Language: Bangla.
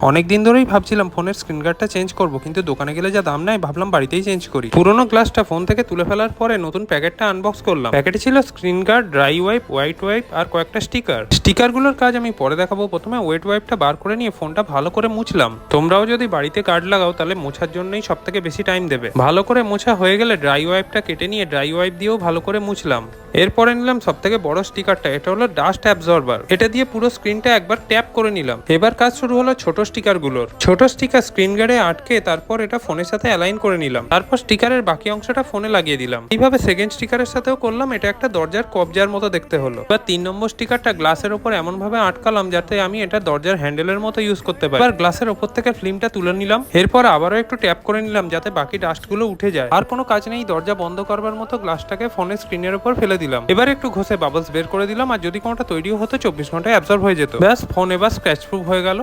অনেক দিন ধরেই ভাবছিলাম ফোনের স্ক্রিন গার্ডটা চেঞ্জ করব, কিন্তু দোকানে গেলে যা দাম নেয় ভাবলাম বাড়িতেই চেঞ্জ করি। পুরোনো গ্লাসটা ফোন থেকে তুলে ফেলার পরে নতুন প্যাকেটটা আনবক্স করলাম। প্যাকেটে ছিল screen guard dry wipe white wipe আর কয়েকটা স্টিকার স্টিকারগুলোর কাজ আমি পরে দেখাবো প্রথমে। ওয়েট ওয়াইপটা বার করে নিয়ে ফোনটা ভালো করে মুছলাম। তোমরাও যদি বাড়িতে কার্ড লাগাও, তাহলে মোছার জন্যই সব থেকে বেশি টাইম দেবে। ভালো করে মোছা হয়ে গেলে ড্রাই ওয়াইপটা কেটে নিয়ে ড্রাই ওয়াইপ দিয়েও ভালো করে মুছলাম। এরপরে নিলাম সব থেকে বড় স্টিকারটা এটা হলো ডাস্ট অ্যাবজর্বার এটা দিয়ে পুরো স্ক্রিনটা একবার ট্যাপ করে নিলাম। এবার কাজ শুরু হলো ছোট স্টিকারগুলোর। ছোট স্টিকার স্ক্রিন গার্ডে আটকে তারপর এটা ফোনের সাথে অ্যালাইন করে নিলাম। তারপর স্টিকারের বাকি অংশটা ফোনে লাগিয়ে দিলাম। এইভাবে সেকেন্ড স্টিকারের সাথেও করলাম, এটা একটা দরজার কবজার মতো দেখতে হলো। এবার তিন নম্বর স্টিকারটা গ্লাসের ওপর এমন ভাবে আটকালাম যাতে আমি এটা দরজার হ্যান্ডেলের মতো ইউজ করতে পারি। এবার গ্লাসের ওপর থেকে ফিল্মটা তুলে নিলাম। এরপর আবারও একটু ট্যাপ করে নিলাম যাতে বাকি ডাস্টগুলো উঠে যায়। আর কোনো কাজ নেই, দরজা বন্ধ করবার মতো গ্লাসটাকে ফোনের স্ক্রিনের উপর ফেলে দিলাম। এবার একটু ঘষে বাবলস বের করে দিলাম, আর যদি কোনোটা তৈরিও হতো, চব্বিশ ঘন্টায় অ্যাবজর্ব হয়ে যেত। ব্যাস ফোন এবার স্ক্র্যাচ প্রুফ হয়ে গেল।